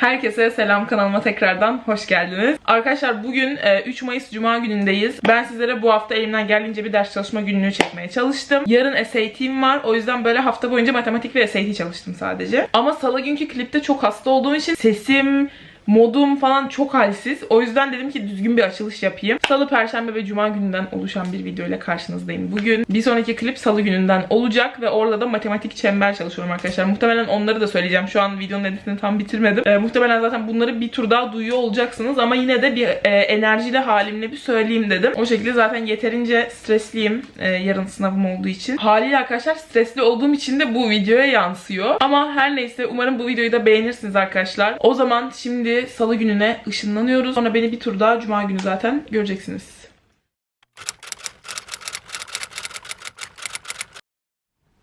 Herkese selam kanalıma tekrardan hoş geldiniz. Arkadaşlar bugün e, 3 Mayıs Cuma günündeyiz. Ben sizlere bu hafta elimden geldiğince bir ders çalışma günlüğü çekmeye çalıştım. Yarın SAT'im var. O yüzden böyle hafta boyunca matematik ve SAT çalıştım sadece. Ama salı günkü klipte çok hasta olduğum için sesim, modum falan çok halsiz. O yüzden dedim ki düzgün bir açılış yapayım. Salı, Perşembe ve Cuma gününden oluşan bir video ile karşınızdayım bugün. Bir sonraki klip Salı gününden olacak ve orada da matematik çember çalışıyorum arkadaşlar. Muhtemelen onları da söyleyeceğim. Şu an videonun editini tam bitirmedim. Ee, muhtemelen zaten bunları bir tur daha duyuyor olacaksınız ama yine de bir e, enerjili halimle bir söyleyeyim dedim. O şekilde zaten yeterince stresliyim e, yarın sınavım olduğu için. Haliyle arkadaşlar stresli olduğum için de bu videoya yansıyor. Ama her neyse umarım bu videoyu da beğenirsiniz arkadaşlar. O zaman şimdi salı gününe ışınlanıyoruz. Sonra beni bir tur daha cuma günü zaten göreceksiniz.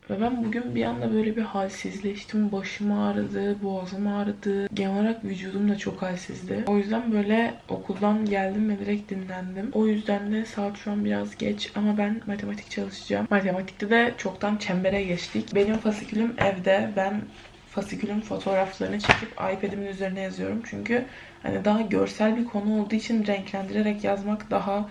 Ve ben bugün bir anda böyle bir halsizleştim. Başım ağrıdı, boğazım ağrıdı. Genel olarak vücudum da çok halsizdi. O yüzden böyle okuldan geldim ve direkt dinlendim. O yüzden de saat şu an biraz geç ama ben matematik çalışacağım. Matematikte de çoktan çembere geçtik. Benim fasikülüm evde. Ben fasikülün fotoğraflarını çekip iPad'imin üzerine yazıyorum. Çünkü hani daha görsel bir konu olduğu için renklendirerek yazmak daha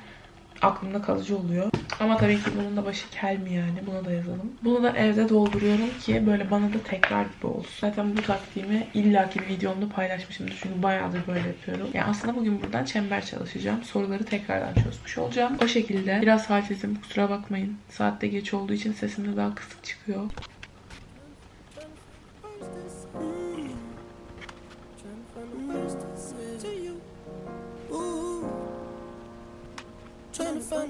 aklımda kalıcı oluyor. Ama tabii ki bunun da başı kel yani? Buna da yazalım. Bunu da evde dolduruyorum ki böyle bana da tekrar gibi olsun. Zaten bu taktiğimi illaki bir videomda paylaşmışımdır. Çünkü bayağıdır böyle yapıyorum. Yani aslında bugün buradan çember çalışacağım. Soruları tekrardan çözmüş olacağım. O şekilde biraz halsizim kusura bakmayın. Saatte geç olduğu için sesim de daha kısık çıkıyor.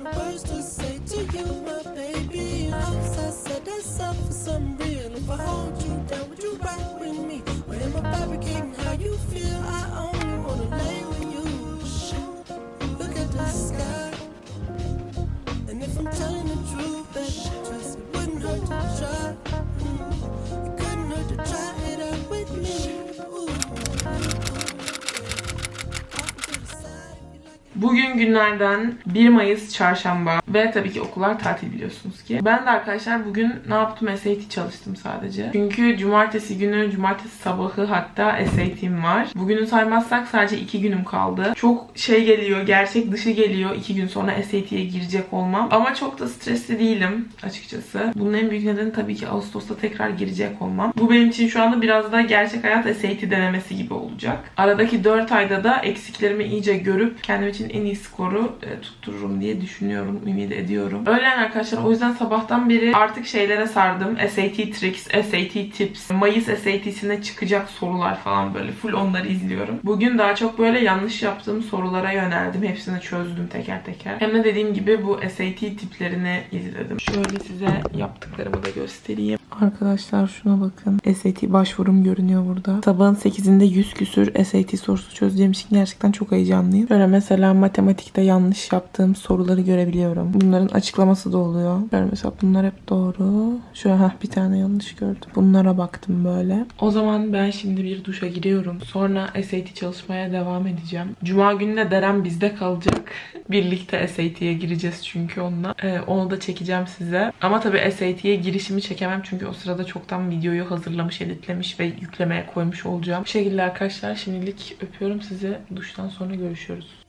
Find words to say to you, Bugün günlerden 1 Mayıs çarşamba ve tabii ki okullar tatil biliyorsunuz ki. Ben de arkadaşlar bugün ne yaptım? SAT çalıştım sadece. Çünkü cumartesi günü, cumartesi sabahı hatta SAT'im var. Bugünü saymazsak sadece 2 günüm kaldı. Çok şey geliyor, gerçek dışı geliyor 2 gün sonra SAT'ye girecek olmam. Ama çok da stresli değilim açıkçası. Bunun en büyük nedeni tabii ki Ağustos'ta tekrar girecek olmam. Bu benim için şu anda biraz da gerçek hayat SAT denemesi gibi olacak. Aradaki 4 ayda da eksiklerimi iyice görüp kendim için en iyi skoru e, tuttururum diye düşünüyorum, ümit ediyorum. Öyle yani arkadaşlar o yüzden sabahtan beri artık şeylere sardım. SAT Tricks, SAT Tips, Mayıs SAT'sine çıkacak sorular falan böyle full onları izliyorum. Bugün daha çok böyle yanlış yaptığım sorulara yöneldim. Hepsini çözdüm teker teker. Hem de dediğim gibi bu SAT tiplerini izledim. Şöyle size yaptıklarımı da göstereyim. Arkadaşlar şuna bakın. SAT başvurum görünüyor burada. Sabahın 8'inde 100 küsür SAT sorusu çözeceğim için gerçekten çok heyecanlıyım. Böyle mesela matematikte yanlış yaptığım soruları görebiliyorum. Bunların açıklaması da oluyor. Böyle mesela bunlar hep doğru. Şöyle heh, bir tane yanlış gördüm. Bunlara baktım böyle. O zaman ben şimdi bir duşa giriyorum. Sonra SAT çalışmaya devam edeceğim. Cuma günü de Deren bizde kalacak. Birlikte SAT'ye gireceğiz çünkü onunla. Ee, onu da çekeceğim size. Ama tabii SAT'ye girişimi çekemem çünkü o sırada çoktan videoyu hazırlamış, editlemiş ve yüklemeye koymuş olacağım. Bu şekilde arkadaşlar şimdilik öpüyorum sizi. Duştan sonra görüşüyoruz.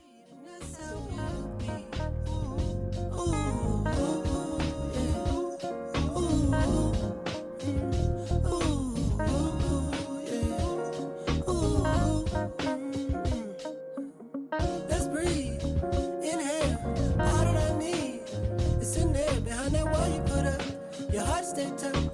That's how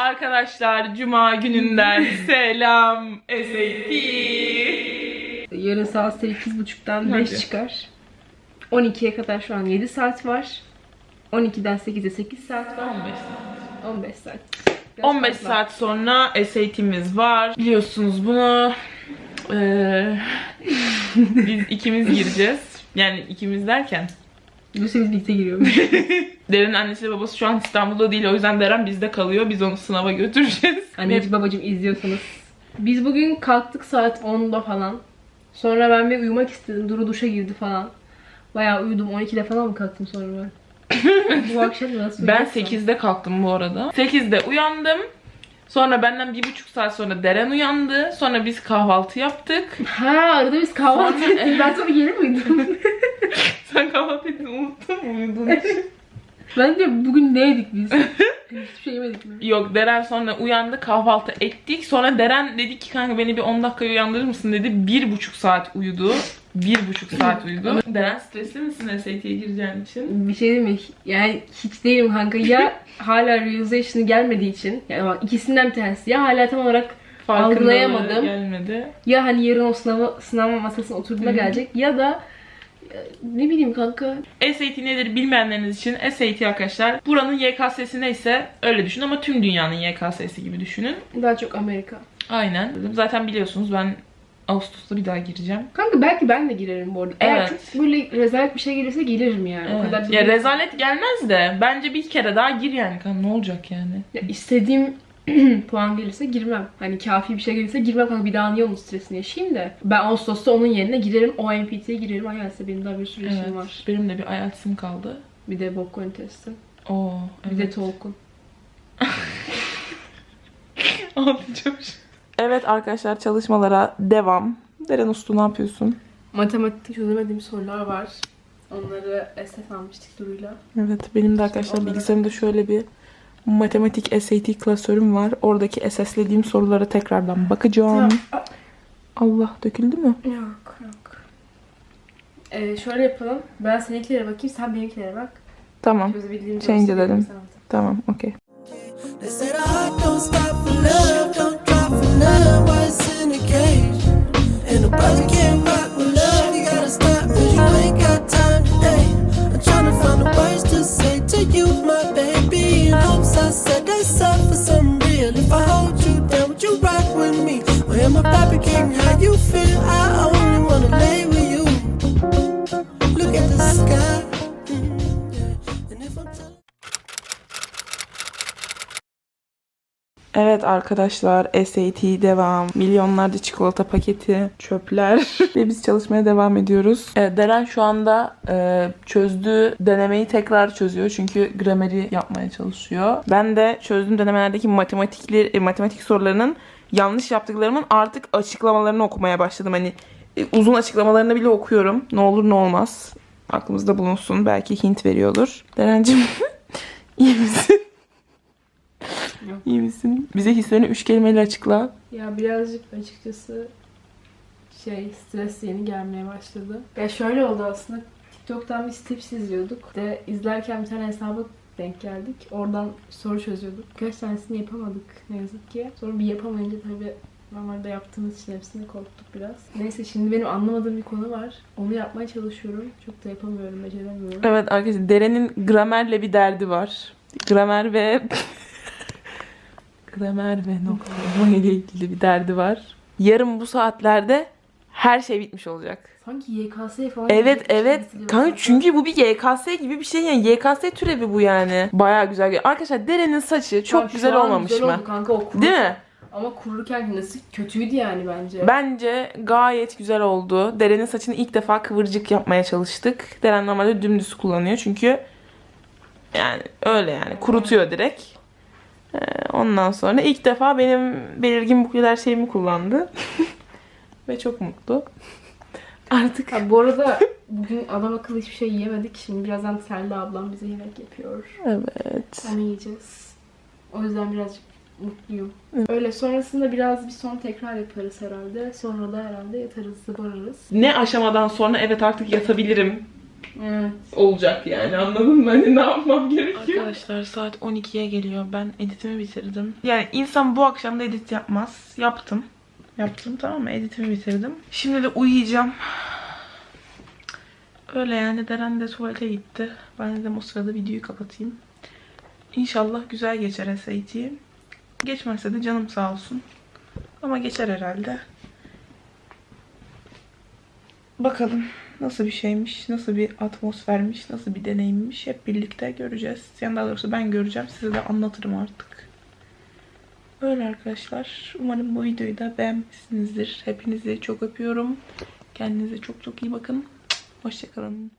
Arkadaşlar Cuma gününden selam SAT. Yarın saat 8.30'dan Hadi. 5 çıkar. 12'ye kadar şu an 7 saat var. 12'den 8'e 8 saat var. 15 saat. 15 saat. Biraz 15 fazla. saat sonra SAT'imiz var. Biliyorsunuz bunu. Ee, biz ikimiz gireceğiz. Yani ikimiz derken. Lucy'miz birlikte giriyormuş. Deren'in annesi ve babası şu an İstanbul'da değil. O yüzden Deren bizde kalıyor. Biz onu sınava götüreceğiz. Anneciğim babacığım izliyorsanız Biz bugün kalktık saat 10'da falan. Sonra ben bir uyumak istedim. Duru duşa girdi falan. Bayağı uyudum. 12'de falan mı kalktım sonra ben? Bu akşam nasıl Ben uyuyorsam. 8'de kalktım bu arada. 8'de uyandım. Sonra benden bir buçuk saat sonra Deren uyandı. Sonra biz kahvaltı yaptık. Ha arada biz kahvaltı Sonra- ettik. Ben sonra gelir miydim? Sen kahvaltı ettin unuttun mu uyuduğun için? ben de bugün ne yedik biz? Hiçbir şey yemedik mi? Yok Deren sonra uyandı kahvaltı ettik. Sonra Deren dedi ki kanka beni bir 10 dakika uyandırır mısın dedi. Bir buçuk saat uyudu. Bir buçuk saat uyudu. Deren stresli misin SAT'ye gireceğin için? Bir şey değil mi? Yani hiç değilim kanka. Ya hala realization'ı gelmediği için. Yani bak ikisinden bir tanesi. Ya hala tam olarak Algılayamadım. Gelmedi. ya hani yarın o sınava, sınav masasına hı. gelecek ya da ne bileyim kanka. SAT nedir bilmeyenleriniz için SAT arkadaşlar buranın YKS'si neyse öyle düşün ama tüm dünyanın YKS'si gibi düşünün. Daha çok Amerika. Aynen. Zaten biliyorsunuz ben Ağustos'ta bir daha gireceğim. Kanka belki ben de girerim bu arada. Eğer Evet. çok böyle rezalet bir şey gelirse gelirim yani. O kadar Evet. Ya rezalet gelmez de bence bir kere daha gir yani. Kan ne olacak yani? Ya istediğim puan gelirse girmem. Hani kafi bir şey gelirse girmem kanka bir daha niye onun stresini yaşayayım da. Ben Ağustos'ta onun yerine girerim. O MPT'ye girerim. Ayelse benim daha bir sürü işim Evet. var. Benim de bir IELTS'im kaldı. Bir de Bokkon testim. Oo, Bir de evet. Tolkun. Ağlayacağım Evet arkadaşlar çalışmalara devam. Deren Uslu ne yapıyorsun? Matematik çözemediğim sorular var. Onları SF almıştık Duru'yla. Evet benim de arkadaşlar Onlara- bilgisayarımda şöyle bir matematik SAT klasörüm var. Oradaki SS'lediğim sorulara tekrardan bakacağım. Allah döküldü mü? Yok yok. Ee, şöyle yapalım. Ben seninkilere bakayım, sen benimkilere bak. Tamam. Çözebildiğimiz Change edelim. Tamam okey. Mm, Evet arkadaşlar SAT devam. Milyonlarca çikolata paketi, çöpler ve biz çalışmaya devam ediyoruz. Ee, Deren şu anda e, çözdüğü denemeyi tekrar çözüyor. Çünkü grameri yapmaya çalışıyor. Ben de çözdüğüm denemelerdeki matematikli, e, matematik sorularının yanlış yaptıklarımın artık açıklamalarını okumaya başladım. Hani e, uzun açıklamalarını bile okuyorum. Ne olur ne olmaz. Aklımızda bulunsun. Belki hint veriyordur. Derencim iyi misin? Yok. İyi misin? Bize hislerini üç kelimeyle açıkla. Ya birazcık açıkçası şey stres yeni gelmeye başladı. Ya şöyle oldu aslında. TikTok'tan biz tips izliyorduk. De izlerken bir tane hesaba denk geldik. Oradan soru çözüyorduk. Birkaç tanesini yapamadık ne yazık ki. Sonra bir yapamayınca tabii normalde yaptığımız için hepsini korktuk biraz. Neyse şimdi benim anlamadığım bir konu var. Onu yapmaya çalışıyorum. Çok da yapamıyorum, beceremiyorum. Evet arkadaşlar Deren'in gramerle bir derdi var. Gramer ve gramer ve noktalama ile ilgili bir derdi var. Yarın bu saatlerde her şey bitmiş olacak. Sanki YKS falan Evet şey evet. Kanka çünkü bu bir YKS gibi bir şey yani. YKS türevi bu yani. Baya güzel. Arkadaşlar Deren'in saçı çok şu güzel olmamış güzel mı? oldu kanka o kuru- Değil mi? Ama kururken nasıl kötüydü yani bence. Bence gayet güzel oldu. Deren'in saçını ilk defa kıvırcık yapmaya çalıştık. Deren normalde dümdüz kullanıyor çünkü yani öyle yani kurutuyor direkt. Ee, ondan sonra ilk defa benim belirgin bu kadar şeyimi kullandı. Ve çok mutlu. Artık Ha, bu arada bugün adam akıllı hiçbir şey yiyemedik. Şimdi birazdan Selda ablam bize yemek yapıyor. evet. Onu yiyeceğiz. O yüzden birazcık mutluyum. Öyle sonrasında biraz bir son tekrar yaparız herhalde. Sonra da herhalde yatarız, zıbarırız. Ne aşamadan sonra evet artık yatabilirim Evet. olacak yani anladın mı? Hani ne yapmam gerekiyor? Arkadaşlar saat 12'ye geliyor. Ben editimi bitirdim. Yani insan bu akşam da edit yapmaz. Yaptım. Yaptım tamam mı? Editimi bitirdim. Şimdi de uyuyacağım. Öyle yani Deren de tuvalete gitti. Ben dedim o sırada videoyu kapatayım. İnşallah güzel geçer SAT. Geçmezse de canım sağ olsun. Ama geçer herhalde. Bakalım nasıl bir şeymiş, nasıl bir atmosfermiş, nasıl bir deneyimmiş hep birlikte göreceğiz. Yani daha doğrusu ben göreceğim, size de anlatırım artık. Öyle arkadaşlar. Umarım bu videoyu da beğenmişsinizdir. Hepinizi çok öpüyorum. Kendinize çok çok iyi bakın. Hoşçakalın.